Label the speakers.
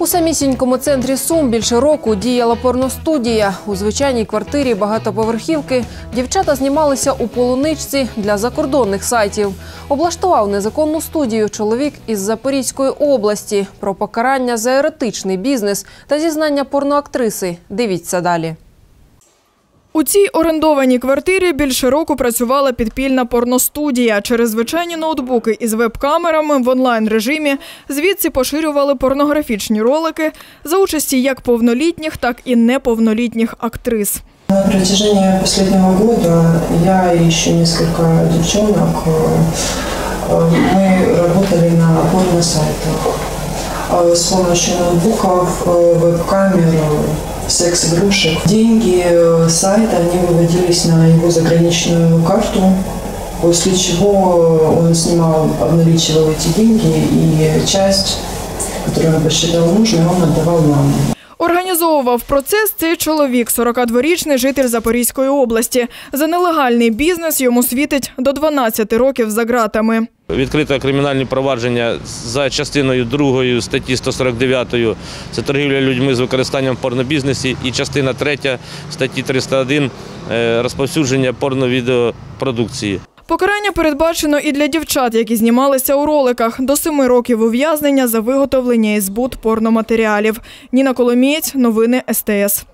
Speaker 1: У самісінькому центрі Сум більше року діяла порностудія. У звичайній квартирі багатоповерхівки дівчата знімалися у полуничці для закордонних сайтів. Облаштував незаконну студію чоловік із Запорізької області. Про покарання за еретичний бізнес та зізнання порноактриси. Дивіться далі.
Speaker 2: У цій орендованій квартирі більше року працювала підпільна порностудія. Через звичайні ноутбуки із веб-камерами в онлайн-режимі звідси поширювали порнографічні ролики за участі як повнолітніх, так і неповнолітніх актрис.
Speaker 3: На протяжении последнего года я и еще несколько девчонок, э, э, мы работали на порно-сайтах э, с помощью ноутбуков, э, веб-камер, э, секс-игрушек. Деньги э, сайта, они выводились на его заграничную карту, после чего он снимал, обналичивал эти деньги и часть, которую он посчитал нужной, он отдавал нам.
Speaker 2: Організовував процес цей чоловік, 42-річний житель Запорізької області. За нелегальний бізнес йому світить до 12 років за ґратами.
Speaker 4: Відкрито кримінальні провадження за частиною 2 статті 149 – це торгівля людьми з використанням в порнобізнесі і частина 3 статті 301 е, – розповсюдження порно-відеопродукції.
Speaker 2: Покарання передбачено і для дівчат, які знімалися у роликах. До семи років ув'язнення за виготовлення і збут порноматеріалів. Ніна Коломієць, новини СТС.